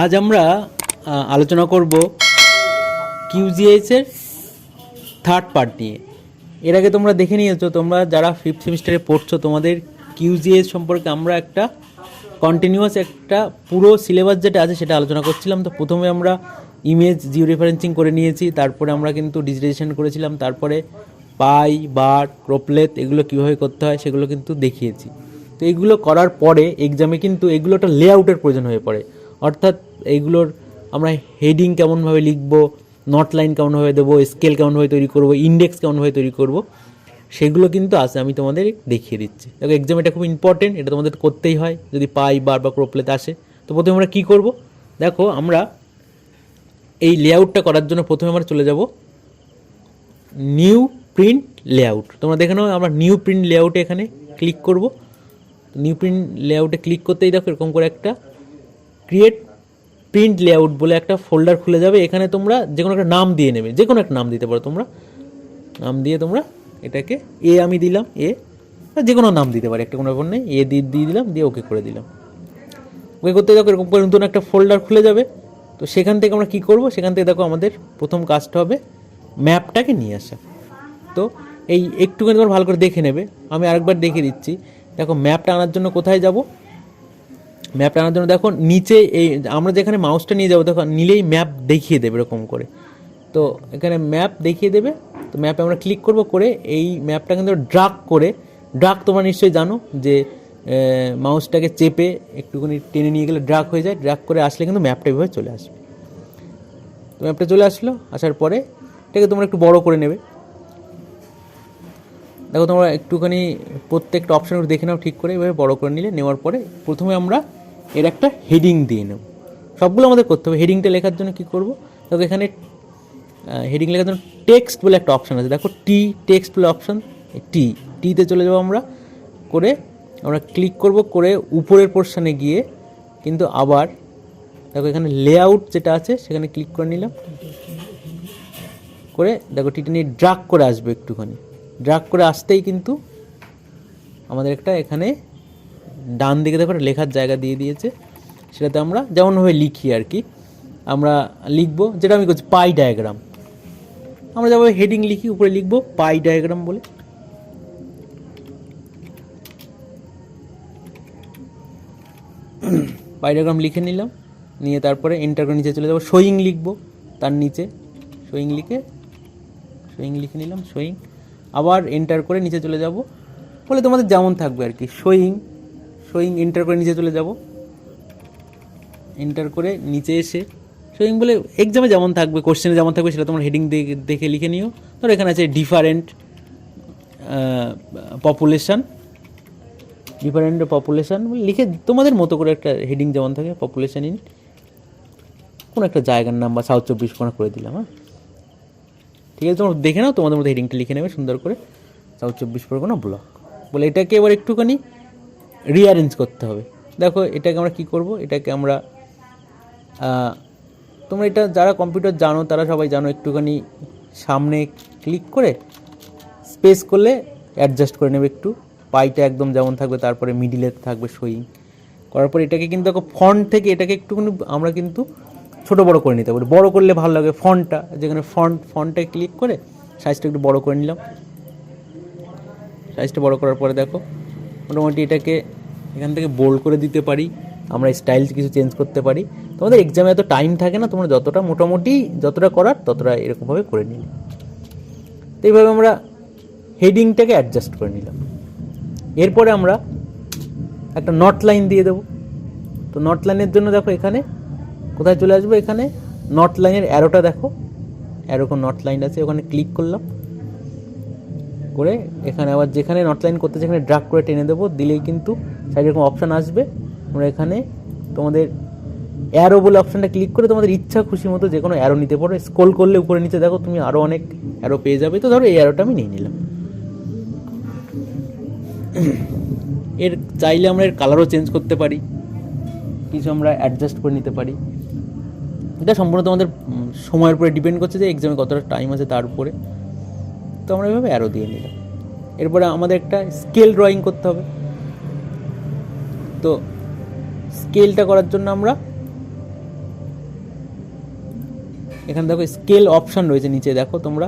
আজ আমরা আলোচনা করব কিউজিএইচের থার্ড পার্ট নিয়ে। এর আগে তোমরা দেখে নিয়েছো, তোমরা যারা ফিফথ সেমিস্টারে পড়ছো, তোমাদের কিউজিএইচ সম্পর্কে আমরা একটা কন্টিনিউয়াস একটা পুরো সিলেবাস যেটা আছে, সেটা আলোচনা করছিলাম। তো প্রথমে আমরা ইমেজ জিও রেফারেন্সিং করে নিয়েছি, তারপরে আমরা কিন্তু ডিজিটাইজেশন করেছিলাম, তারপরে পাই, বার প্রোপ্লেট এগুলো কীভাবে করতে হয়, সেগুলো কিন্তু দেখিয়েছি। তো এগুলো করার পরে এক্সামে কিন্তু এগুলো একটা লেআউটের প্রয়োজন হয়ে পড়ে। অর্থাৎ এইগুলোর আমরা হেডিং কেমনভাবে লিখব নট লাইন কেমনভাবে দেবো স্কেল কেমনভাবে তৈরি করব ইন্ডেক্স কেমনভাবে তৈরি করব, সেগুলো কিন্তু আছে, আমি তোমাদের দেখিয়ে দিচ্ছি। দেখো এক্সাম এটা খুব ইম্পর্টেন্ট এটা তোমাদের করতেই হয়, যদি পাই বার বা ক্রোপ্লেতে আসে। তো প্রথমে আমরা কী করব? দেখো, আমরা এই লেআউটটা করার জন্য প্রথমে আমরা চলে যাব নিউ প্রিন্ট লেআউট তোমরা দেখে নাও, আমরা নিউ প্রিন্ট লেআউটে এখানে ক্লিক করব। নিউ প্রিন্ট লেআউটে ক্লিক করতেই দেখো, এরকম করে একটা ক্রিয়েট প্রিন্ট লেআউট বলে একটা ফোল্ডার খুলে যাবে। এখানে তোমরা যে কোনো একটা নাম দিয়ে নেবে। যে কোনো একটা নাম দিতে পারো তোমরা। নাম দিয়ে তোমরা এটাকে এ আমি দিলাম এ যে কোনো নাম দিতে পারি, একটা কোনো ব্যাপার নেই। এ দিয়ে দিয়ে দিলাম, দিয়ে ওকে করে দিলাম। ওকে করতে দেখো, এরকম করে নতুন একটা ফোল্ডার খুলে যাবে। তো সেখান থেকে আমরা কী করব? সেখান থেকে দেখো আমাদের প্রথম কাজটা হবে ম্যাপটাকে নিয়ে আসা। তো এই একটুখানি তোমার ভালো করে দেখে নেবে। আমি আরেকবার দেখে দিচ্ছি। দেখো ম্যাপটা আনার জন্য কোথায় যাব? ম্যাপটা আনার জন্য দেখো নিচে এই, আমরা যেখানে মাউসটা নিয়ে যাব, দেখো নিলেই ম্যাপ দেখিয়ে দেবে এরকম করে। তো এখানে ম্যাপ দেখিয়ে দেবে, তো ম্যাপে আমরা ক্লিক করব করে এই ম্যাপটা কিন্তু ড্রাগ করে ড্রাগ তোমরা নিশ্চয়ই জানো যে মাউসটাকে চেপে একটুখানি টেনে নিয়ে গেলে ড্রাগ হয়ে যায় ড্রাগ করে আসলে কিন্তু ম্যাপটা এভাবে চলে আসবে। তো ম্যাপটা চলে আসলো, আসার পরে এটাকে তোমরা একটু বড় করে নেবে। দেখো তোমরা একটুখানি প্রত্যেকটা অপশন দেখে নাও ঠিক করে, এভাবে বড় করে নিলে, নেওয়ার পরে প্রথমে আমরা এর একটা হেডিং দিয়ে নেব। সবগুলো আমাদের করতে হবে। হেডিংটা লেখার জন্য কি করব? দেখো এখানে হেডিং লেখার জন্য টেক্সট বলে একটা অপশান আছে। দেখো টি টেক্সট বলে অপশান টি টিতে চলে যাব আমরা। করে আমরা ক্লিক করব, করে উপরের পোর্শনে গিয়ে কিন্তু আবার দেখো এখানে লেআউট যেটা আছে, সেখানে ক্লিক করে নিলাম। করে দেখো টিটা নিয়ে ড্রাগ করে আসবে একটুখানি। ড্রাগ করে আসতেই কিন্তু আমাদের একটা এখানে ডান দিকে দেখো লেখার জায়গা দিয়ে দিয়েছে, সেটাতে আমরা যেমনভাবে লিখি আর কি, আমরা লিখব, যেটা আমি করছি পাই ডায়াগ্রাম। আমরা যেভাবে হেডিং লিখি, উপরে লিখব পাই ডায়াগ্রাম বলে। পাই ডায়াগ্রাম লিখে নিলাম, নিয়ে তারপরে এন্টার করে নিচে চলে যাব। শোয়িং লিখব, তার নিচে। সোয়িং লিখে সোয়িং লিখে নিলাম সোয়িং আবার এন্টার করে নিচে চলে যাব। বলে তোমাদের যেমন থাকবে আর কি শোয়িং শোয়িং এন্টার করে নিচে চলে যাব। এন্টার করে নিচে এসে শোয়িং বলে এক্সামে যেমন থাকবে কোশ্চেনে যেমন থাকবে সেটা তোমার হেডিং দেখে লিখে নিও। ধরো এখানে আছে ডিফারেন্ট পপুলেশান ডিফারেন্ট পপুলেশন লিখে তোমাদের মতো করে একটা হেডিং যেমন থাকে পপুলেশান ইন কোনো একটা জায়গার নাম বা সাউথ চব্বিশ পরগনা করে দিলাম হ্যাঁ? ঠিক আছে, তোমরা দেখে নাও, তোমাদের মধ্যে হেডিংটা লিখে নেবে সুন্দর করে। সাউথ চব্বিশ পরগনা ব্লক বলে এটাকে এবার একটুখানি রিঅ্যারেঞ্জ করতে হবে। দেখো, এটাকে আমরা কি করব? এটাকে আমরা তোমরা এটা যারা কম্পিউটার জানো, তারা সবাই জানো, একটুখানি সামনে ক্লিক করে স্পেস করলে অ্যাডজাস্ট করে নেবে একটু। পাইটা একদম যেমন থাকবে, তারপরে মিডিলে থাকবে সুইং করার পর এটাকে কিন্তু দেখো ফন্ট থেকে এটাকে একটুখানি আমরা কিন্তু ছোট বড় করে নিতে পারি। বড় করলে ভালো লাগে ফন্টটা যেখানে ফন্ট ফন্টটায় ক্লিক করে সাইজটা একটু বড় করে নিলাম। সাইজটা বড় করার পরে দেখো মোটামুটি এটাকে এখান থেকে বোল্ড করে দিতে পারি, আমরা স্টাইল কিছু চেঞ্জ করতে পারি। তোমাদের এক্সামে এত টাইম থাকে না, তোমরা যতটা মোটামুটি যতটা করার ততটা এরকমভাবে করে নিলে তো এইভাবে আমরা হেডিংটাকে অ্যাডজাস্ট করে নিলাম। এরপরে আমরা একটা নট লাইন দিয়ে দেবো। তো নট লাইনের জন্য দেখো এখানে, কোথায় চলে আসব? এখানে নট লাইনের অ্যারোটা দেখো। অ্যারোকো নট লাইন আছে, ওখানে ক্লিক করলাম। করে এখানে আবার যেখানে নট লাইন করতে যেখানে ড্রাগ করে টেনে দেবো। দিলেই কিন্তু সাইডে এরকম অপশান আসবে। তোমরা এখানে তোমাদের অ্যারো বলে অপশানটা ক্লিক করে তোমাদের ইচ্ছা খুশি মতো যে কোনো অ্যারো নিতে পারো। স্ক্রোল করলে উপরে নিচে দেখো তুমি আরও অনেক অ্যারো পেয়ে যাবে। তো ধরো এই অ্যারোটা আমি নিয়ে নিলাম। এর চাইলে আমরা এর কালারও চেঞ্জ করতে পারি। কিছু আমরা অ্যাডজাস্ট করে নিতে পারি। এটা সম্পূর্ণ তোমাদের সময়ের উপরে ডিপেন্ড করছে যে এক্সামে কতটা টাইম আছে তার উপরে। তো আমরা এভাবে অ্যারো দিয়ে নিলাম। এরপরে আমাদের একটা স্কেল ড্রয়িং করতে হবে। তো স্কেলটা করার জন্য আমরা এখানে দেখো স্কেল অপশন রয়েছে নিচে, দেখো তোমরা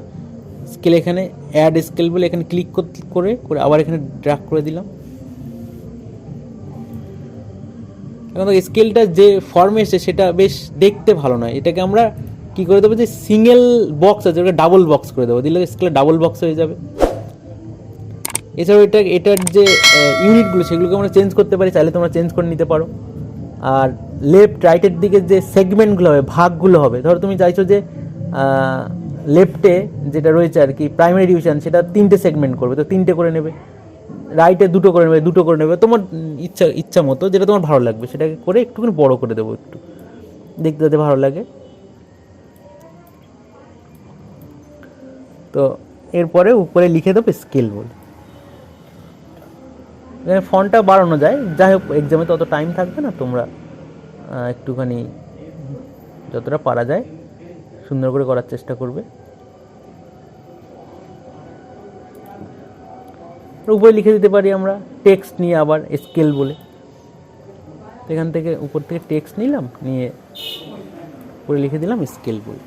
স্কেল এখানে অ্যাড স্কেল বলে এখানে ক্লিক করে করে আবার এখানে ড্রাগ করে দিলাম। এখন দেখো স্কেলটা যে ফর্মে এসছে সেটা বেশ দেখতে ভালো নয়। এটাকে আমরা কি করে দেবো? যে সিঙ্গেল বক্স আছে ওটা ডাবল বক্স করে দেবো। দিলে স্কেলে ডাবল বক্স হয়ে যাবে। এছাড়াও এটা, এটার যে ইউনিটগুলো সেগুলোকে আমরা চেঞ্জ করতে পারি। চাইলে তোমরা চেঞ্জ করে নিতে পারো। আর লেফট রাইটের দিকে যে সেগমেন্টগুলো হবে, ভাগগুলো হবে। ধরো তুমি চাইছো যে লেফটে যেটা রয়েছে আর কি প্রাইমারি ডিভিশন সেটা তিনটে সেগমেন্ট করবে। তো তিনটে করে নেবে। রাইটে দুটো করে নেবে, দুটো করে নেবে। তোমার ইচ্ছা ইচ্ছা মতো, যেটা তোমার ভালো লাগবে, সেটাকে করে একটুখানি বড় করে দেবো একটু। দেখতে যাতে ভালো লাগে। তো এরপরে উপরে লিখে দেবো স্কেল বলে। ফন্টটা বাড়ানো যায়। যাই হোক এক্সামে তত টাইম থাকবে না, তোমরা একটুখানি যতটা পারা যায় সুন্দর করে করার চেষ্টা করবে। উপরে লিখে দিতে পারি আমরা টেক্সট নিয়ে আবার স্কেল বলে। এখান থেকে উপর থেকে টেক্সট নিলাম, নিয়ে উপরে লিখে দিলাম স্কেল বলে।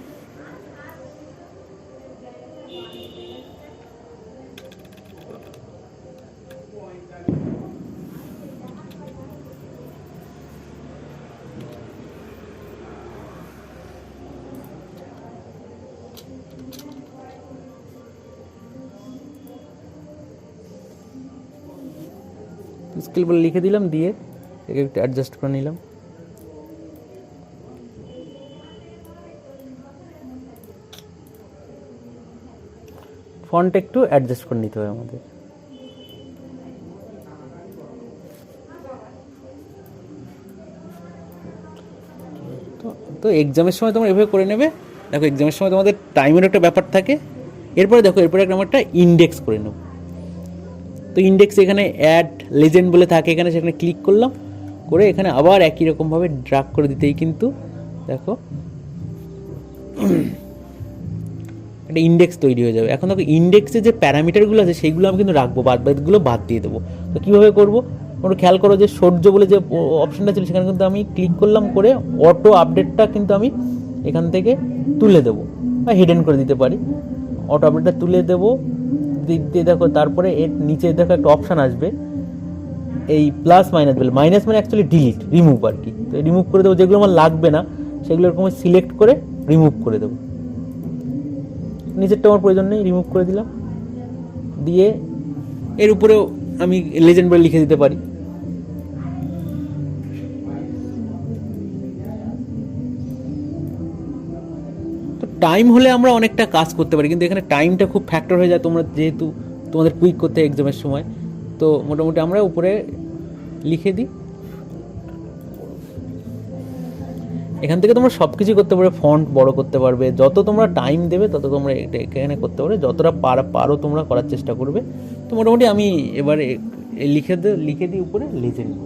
স্কেল বলে লিখে দিলাম, দিয়ে একে একটু অ্যাডজাস্ট করে নিলাম। ফন্ট একটু অ্যাডজাস্ট করে নিতে হবে আমাদের। তো এক্সামের সময় তোমরা এভাবে করে নেবে। দেখো এক্সামের সময় তোমাদের টাইমের একটা ব্যাপার থাকে। এরপরে দেখো, এরপরে একটা আমরা একটা ইন্ডেক্স করে নেব। তো ইন্ডেক্স এখানে অ্যাড লেজেন্ড বলে থাকে, এখানে সেখানে ক্লিক করলাম, করে এখানে আবার একই রকমভাবে ড্রাগ করে দিতেই কিন্তু দেখো, একটা ইন্ডেক্স তৈরি হয়ে যাবে। এখন দেখো ইন্ডেক্সে যে প্যারামিটারগুলো আছে সেইগুলো আমি কিন্তু রাখব, বাদ বাদগুলো বাদ দিয়ে দেবো। তো কীভাবে করব? তোমরা খেয়াল করো যে সূর্য বলে যে অপশনটা ছিল, সেখানে কিন্তু আমি ক্লিক করলাম, করে অটো আপডেটটা কিন্তু আমি এখান থেকে তুলে দেবো, বা হিডেন করে দিতে পারি। অটো আপডেটটা তুলে দেবো দিক দিয়ে দেখো, তারপরে এর নিচে দেখো একটা অপশান আসবে। এই প্লাস মাইনাস বলে মাইনাস মানে অ্যাকচুয়ালি ডিলিট রিমুভ আর কি। তো রিমুভ করে দেবো, যেগুলো আমার লাগবে না সেগুলো এরকম সিলেক্ট করে রিমুভ করে দেবো। নিচেরটা আমার প্রয়োজন নেই রিমুভ করে দিলাম। দিয়ে এর উপরেও আমি লেজেন্ড বলে লিখে দিতে পারি। টাইম হলে আমরা অনেকটা কাজ করতে পারি, কিন্তু এখানে টাইমটা খুব ফ্যাক্টর হয়ে যায় তোমরা যেহেতু তোমাদের কুইক করতে এক্সামের সময়। তো মোটামুটি আমরা উপরে লিখে দিই। এখান থেকে তোমরা সব কিছু করতে পারবে ফন্ট বড় করতে পারবে। যত তোমরা টাইম দেবে, তত তোমরা এটা এখানে করতে পারবে। যতটা পার, পারো তোমরা করার চেষ্টা করবে। তো মোটামুটি আমি এবারে লিখে দে, লিখে দিই উপরে, লিখে নিব।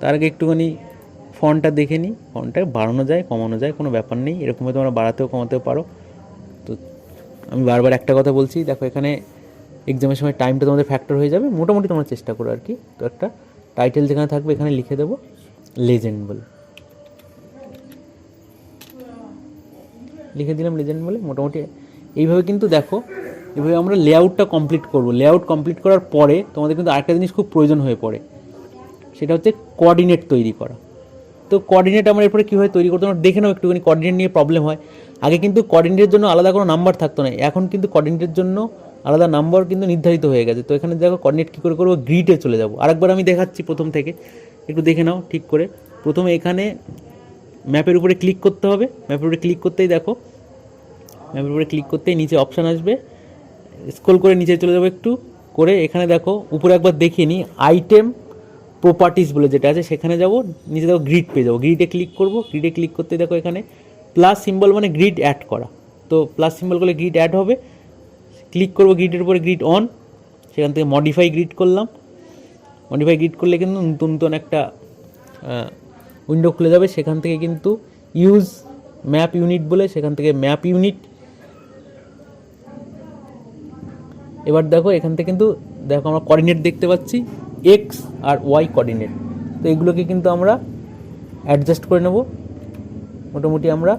তার আগে একটুখানি ফন্টটা দেখে নিই, ফন্টটা বাড়ানো যায়, কমানো যায়, কোনো ব্যাপার নেই। এরকমভাবে তোমরা বাড়াতেও, কমাতেও পারো। তো আমি বারবার একটা কথা বলছি, দেখো এখানে এক্সামের সময় টাইমটা তোমাদের ফ্যাক্টর হয়ে যাবে, মোটামুটি তোমরা চেষ্টা করো আর কি। তো একটা টাইটেল যেখানে থাকবে, এখানে লিখে দেবো লেজেন্ড বলে। লিখে দিলাম লেজেন্ড বলে, মোটামুটি এইভাবে কিন্তু দেখো, এইভাবে আমরা লেআউটটা কমপ্লিট করব। লেআউট কমপ্লিট করার পরে তোমাদের কিন্তু আরেকটা জিনিস খুব প্রয়োজন হয়ে পড়ে, সেটা হচ্ছে কোঅর্ডিনেট তৈরি করা। তো কোঅর্ডিনেট আমরা এরপরে কীভাবে তৈরি করতে আমরা দেখে নাও একটুখানি কোঅর্ডিনেট নিয়ে প্রবলেম হয়। আগে কিন্তু কোঅর্ডিনেটের জন্য আলাদা কোনো নাম্বার থাকতো না। এখন কিন্তু কোঅর্ডিনেটের জন্য আলাদা নাম্বার কিন্তু নির্ধারিত হয়ে গেছে। তো এখানে দেখো কোঅর্ডিনেট কী করে করব? গ্রিডে চলে যাব। আরেকবার আমি দেখাচ্ছি প্রথম থেকে। একটু দেখে নাও ঠিক করে। প্রথমে এখানে ম্যাপের উপরে ক্লিক করতে হবে। ম্যাপের উপরে ক্লিক করতেই দেখো। ম্যাপের উপরে ক্লিক করতেই নিচে অপশান আসবে। স্ক্রল করে নিচে চলে যাব একটু। করে এখানে দেখো, উপরে একবার দেখিয়ে নিই। আইটেম প্রপার্টিস বলে যেটা আছে, সেখানে যাব নিচে দেখো গ্রিড পেয়ে যাব। গ্রিডে ক্লিক করব গ্রিডে ক্লিক করতে দেখো এখানে প্লাস সিম্বল মানে গ্রিড অ্যাড করা। তো প্লাস সিম্বল করলে গ্রিড অ্যাড হবে ক্লিক করব গ্রিডের উপরে গ্রিড অন সেখান থেকে মডিফাই গ্রিড করলাম। মডিফাই গ্রিড করলে কিন্তু নতুন নতুন একটা উইন্ডো খুলে যাবে। সেখান থেকে কিন্তু ইউজ ম্যাপ ইউনিট বলে, সেখান থেকে ম্যাপ ইউনিট এবার দেখো এখান থেকে কিন্তু দেখো আমরা কোঅর্ডিনেট দেখতে পাচ্ছি। এক্স আর ওয়াই কোঅর্ডিনেট তো এগুলোকে কিন্তু আমরা অ্যাডজাস্ট করে নেব। মোটামুটি আমরা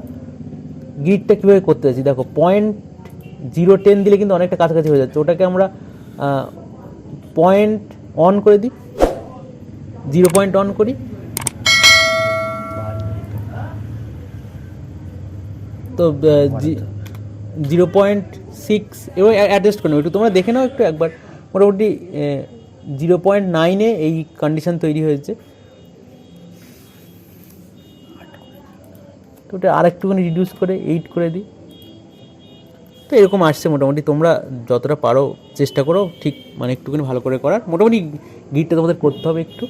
গ্রিডটা কীভাবে করতে যাচ্ছি? দেখো পয়েন্ট জিরো টেন দিলে কিন্তু অনেকটা কাছাকাছি হয়ে যাচ্ছে। ওটাকে আমরা পয়েন্ট অন করে দিই। জিরো পয়েন্ট অন করি। তো জিরো পয়েন্ট সিক্স এবার অ্যাডজাস্ট করে নেব। একটু তোমরা দেখে নাও একটু একবার। মোটামুটি জিরো পয়েন্ট নাইনে এই কন্ডিশন তৈরি হয়েছে। তো ওটা আর একটুখানি রিডিউস করে এইট করে দিই। তো এরকম আসছে মোটামুটি। তোমরা যতটা পারো চেষ্টা করো, ঠিক মানে একটুখানি ভালো করে করার। মোটামুটি গিটটা তোমাদের করতে হবে একটু।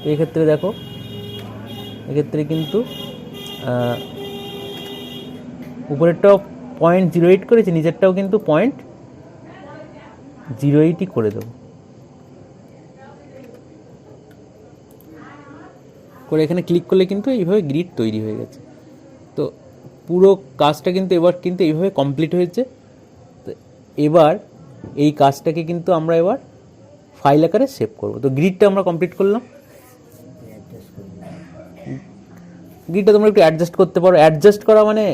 তো এক্ষেত্রে দেখো, এক্ষেত্রে কিন্তু উপরেরটাও পয়েন্ট জিরো এইট করেছি, নিচেরটাও কিন্তু পয়েন্ট জিরো এইটই করে দেবো। করে এখানে ক্লিক করলে কিন্তু এইভাবে গ্রিড তৈরি হয়ে গেছে। তো পুরো কাজটা কিন্তু এবার কিন্তু এইভাবে কমপ্লিট হয়েছে। তো এবার এই কাজটাকে কিন্তু আমরা এবার ফাইল আকারে সেভ করব। তো গ্রিডটা আমরা কমপ্লিট করলাম। গ্রিডটা তোমরা একটু অ্যাডজাস্ট করতে পারো। অ্যাডজাস্ট করা মানে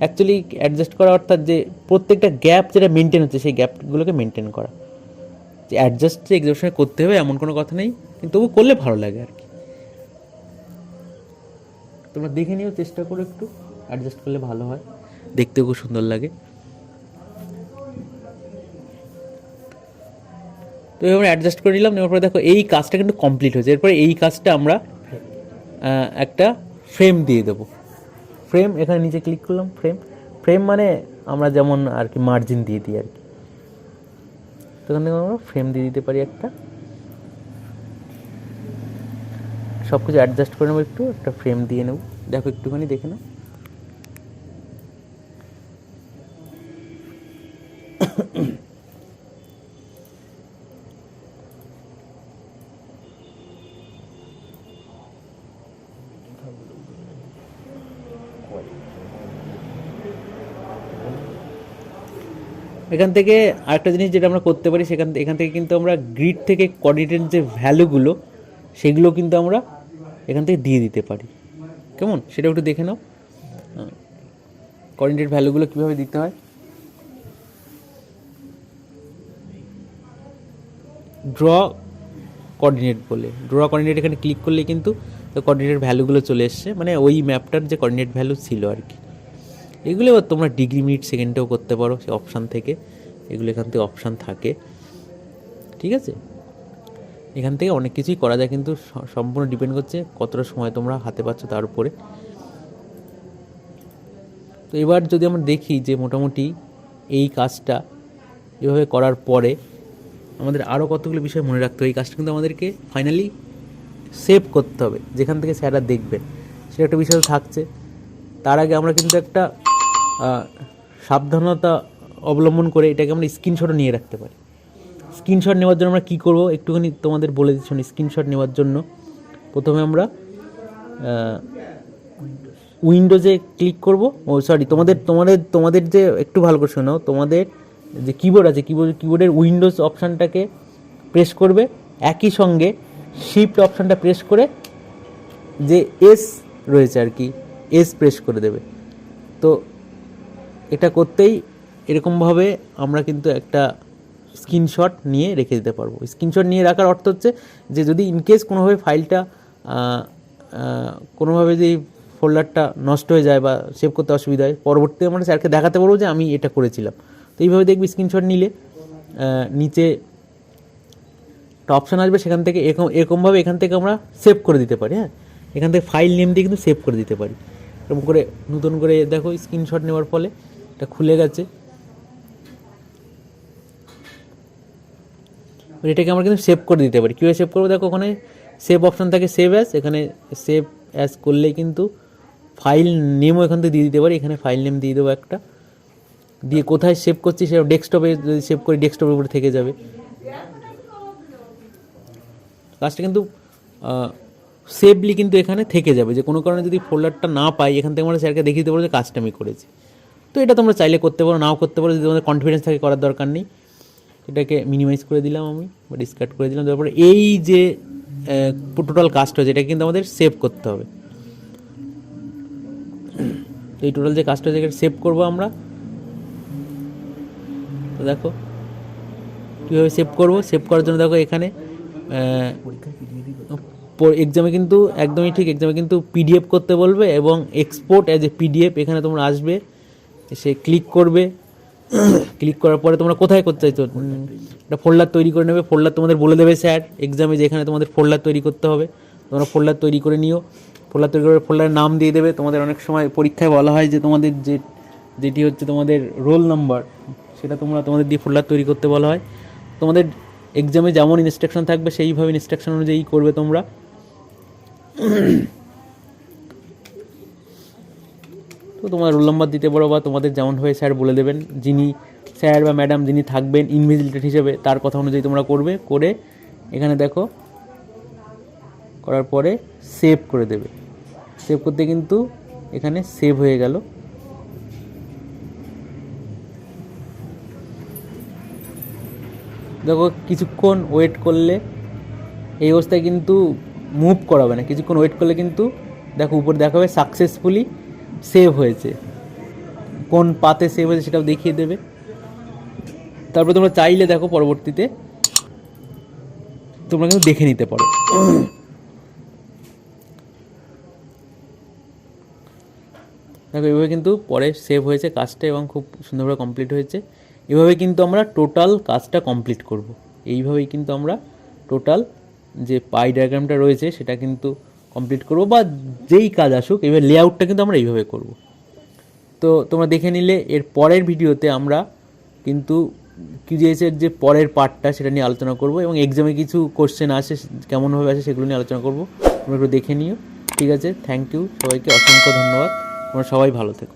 অ্যাকচুয়ালি অ্যাডজাস্ট করা অর্থাৎ যে প্রত্যেকটা গ্যাপ যেটা মেনটেন হচ্ছে, সেই গ্যাপগুলোকে মেনটেন করা। যে অ্যাডজাস্ট যে এক্সিবিশনে করতে হবে এমন কোনো কথা নেই। কিন্তু তবু করলে ভালো লাগে আর কি। তোমরা দেখে নিও, চেষ্টা করো একটু অ্যাডজাস্ট করলে ভালো হয়। দেখতেও খুব সুন্দর লাগে। তো এবার অ্যাডজাস্ট করে নিলাম, নেওয়ার পরে দেখো এই কাজটা কিন্তু কমপ্লিট হয়েছে। এরপরে এই কাজটা আমরা একটা ফ্রেম দিয়ে দেবো। ফ্রেম এখানে নিচে ক্লিক করলাম ফ্রেম ফ্রেম মানে আমরা যেমন আর কি মার্জিন দিয়ে দিই আর কি। তো এখান থেকে আমরা ফ্রেম দিয়ে দিতে পারি একটা। সব কিছু অ্যাডজাস্ট করে নেব একটু, একটা ফ্রেম দিয়ে নেব। দেখো একটুখানি, দেখে নাও। এখান থেকে আরেকটা জিনিস যেটা আমরা করতে পারি, সেখান এখান থেকে কিন্তু আমরা গ্রিড থেকে কোঅর্ডিনেটের যে ভ্যালুগুলো সেগুলো কিন্তু আমরা এখান থেকে দিয়ে দিতে পারি। কেমন? সেটা একটু দেখে নাও। কোঅর্ডিনেট ভ্যালুগুলো কীভাবে দিতে হয়? ড্র কোঅর্ডিনেট বলে। ড্র কোঅর্ডিনেট এখানে ক্লিক করলে কিন্তু কোঅর্ডিনেট ভ্যালুগুলো চলে এসছে। মানে ওই ম্যাপটার যে কোঅর্ডিনেট ভ্যালু ছিল আর কি এগুলো তোমরা ডিগ্রি মিনিট সেকেন্ডেও করতে পারো, সে অপশান থেকে। এগুলো এখান থেকে অপশান থাকে। ঠিক আছে? এখান থেকে অনেক কিছুই করা যায়, কিন্তু সম্পূর্ণ ডিপেন্ড করছে কতটা সময় তোমরা হাতে পাচ্ছ তার উপরে। তো এবার যদি আমরা দেখি যে মোটামুটি এই কাজটা এভাবে করার পরে আমাদের আরও কতগুলো বিষয় মনে রাখতে হবে। এই কাজটা কিন্তু আমাদেরকে ফাইনালি সেভ করতে হবে, যেখান থেকে স্যাররা দেখবেন। সেটা একটা বিষয় থাকছে। তার আগে আমরা কিন্তু একটা সাবধানতা অবলম্বন করে এটাকে আমরা স্ক্রিনশটও নিয়ে রাখতে পারি। স্ক্রিনশট নেওয়ার জন্য আমরা কী করব? একটুখানি তোমাদের বলে দিচ্ছি স্ক্রিনশট নেওয়ার জন্য। প্রথমে আমরা উইন্ডোজে ক্লিক করব। ও সরি তোমাদের তোমাদের তোমাদের যে, একটু ভালো করে শোনাও। তোমাদের যে কিবোর্ড আছে কিবোর্ড কিবোর্ডের উইন্ডোজ অপশানটাকে প্রেস করবে। একই সঙ্গে শিফট অপশানটা প্রেস করে যে এস রয়েছে আর কি এস প্রেস করে দেবে। তো এটা করতেই এরকমভাবে আমরা কিন্তু একটা স্ক্রিনশট নিয়ে রেখে দিতে পারব। স্ক্রিনশট নিয়ে রাখার অর্থ হচ্ছে যে যদি ইনকেস কোনোভাবে ফাইলটা কোনোভাবে যদি ফোল্ডারটা নষ্ট হয়ে যায় বা সেভ করতে অসুবিধা হয়, পরবর্তীতে আমরা স্যারকে দেখাতে পারব যে আমি এটা করেছিলাম। তো এইভাবে দেখবি স্ক্রিনশট নিলে নিচে একটা অপশান আসবে, সেখান থেকে এরকম, এরকমভাবে এখান থেকে আমরা সেভ করে দিতে পারি হ্যাঁ? এখান থেকে ফাইল নেম দিয়ে কিন্তু সেভ করে দিতে পারি। এরকম করে নতুন করে দেখো, স্ক্রিনশট নেওয়ার ফলে এটা খুলে গেছে। এটাকে আমরা কিন্তু সেভ করে দিতে পারি। কীভাবে সেভ করব? দেখো ওখানে সেভ অপশান থাকে সেভ অ্যাস এখানে সেভ অ্যাস করলেই কিন্তু ফাইল নেমও এখান থেকে দিয়ে দিতে পারি। এখানে ফাইল নেম দিয়ে দেবো একটা। দিয়ে কোথায় সেভ করছি সেটা ডেস্কটপে যদি সেভ করি ডেস্কটপের উপরে থেকে যাবে। কাজটা কিন্তু সেভলি কিন্তু এখানে থেকে যাবে। যে কোনো কারণে যদি ফোল্ডারটা না পাই, এখান থেকে আমরা স্যারকে দেখিয়ে দিতে পারব যে কাজটা আমি করেছি। তো এটা তোমরা চাইলে করতে পারো, নাও করতে পারো। যদি তোমাদের কনফিডেন্স থাকে, করার দরকার নেই। এটাকে মিনিমাইজ করে দিলাম আমি, বা ডিসকার্ড করে দিলাম। তারপরে এই যে টোটাল কাস্ট হয়েছে এটা কিন্তু আমাদের সেভ করতে হবে। তো এই টোটাল যে কাজটা হয়েছে সেভ করব আমরা। তো দেখো, কীভাবে সেভ করব? সেভ করার জন্য দেখো এখানে এক্সামে কিন্তু একদমই ঠিক এক্সামে কিন্তু পিডিএফ করতে বলবে এবং এক্সপোর্ট অ্যাজ এ পিডিএফ এখানে তোমরা আসবে, এসে ক্লিক করবে। ক্লিক করার পরে তোমরা কোথায় করতে চাইছো? একটা ফোল্ডার তৈরি করে নেবে। ফোল্ডার তোমাদের বলে দেবে, স্যার এক্সামে যেখানে তোমাদের ফোল্ডার তৈরি করতে হবে, তোমরা ফোল্ডার তৈরি করে নিও। ফোল্ডার তৈরি করে ফোল্ডারের নাম দিয়ে দেবে। তোমাদের অনেক সময় পরীক্ষায় বলা হয় যে তোমাদের যে, যেটি হচ্ছে তোমাদের রোল নাম্বার, সেটা তোমরা তোমাদের দিয়ে ফোল্ডার তৈরি করতে বলা হয়। তোমাদের এক্সামে যেমন ইনস্ট্রাকশন থাকবে, সেইভাবে ইনস্ট্রাকশন অনুযায়ী করবে তোমরা। তো তোমার রোল নাম্বার দিতে পারো বা তোমাদের যেমন হয়ে স্যার বলে দেবেন। যিনি স্যার বা ম্যাডাম যিনি থাকবেন ইনভিজিলেটেড হিসেবে, তার কথা অনুযায়ী তোমরা করবে, করে এখানে দেখো, করার পরে সেভ করে দেবে। সেভ করতে কিন্তু এখানে সেভ হয়ে গেল। দেখো কিছুক্ষণ ওয়েট করলে এই অবস্থায় কিন্তু মুভ করাবে না। কিছুক্ষণ ওয়েট করলে কিন্তু দেখো উপরে দেখাবে সাকসেসফুলি সেভ হয়েছে। কোন পাতে সেভ হয়েছে সেটাও দেখিয়ে দেবে। তারপরে তোমরা চাইলে দেখো পরবর্তীতে, তোমরা কিন্তু দেখে নিতে পারো। দেখো, এভাবে কিন্তু পরে সেভ হয়েছে কাজটা এবং খুব সুন্দরভাবে কমপ্লিট হয়েছে। এভাবে কিন্তু আমরা টোটাল কাজটা কমপ্লিট করব। এইভাবেই কিন্তু আমরা টোটাল যে পাই ডায়াগ্রামটা রয়েছে, সেটা কিন্তু কমপ্লিট করব বা যেই কাজ আসুক এবার লেআউটটা কিন্তু আমরা এইভাবে করব। তো তোমরা দেখে নিলে, এর পরের ভিডিওতে আমরা কিন্তু কিউজিএসের যে পরের পার্টটা সেটা নিয়ে আলোচনা করব এবং এক্সামে কিছু কোশ্চেন আসে, কেমনভাবে আসে সেগুলো নিয়ে আলোচনা করব। তোমরা একটু দেখে নিও। ঠিক আছে থ্যাংক ইউ সবাইকে, অসংখ্য ধন্যবাদ। তোমরা সবাই ভালো থেকো।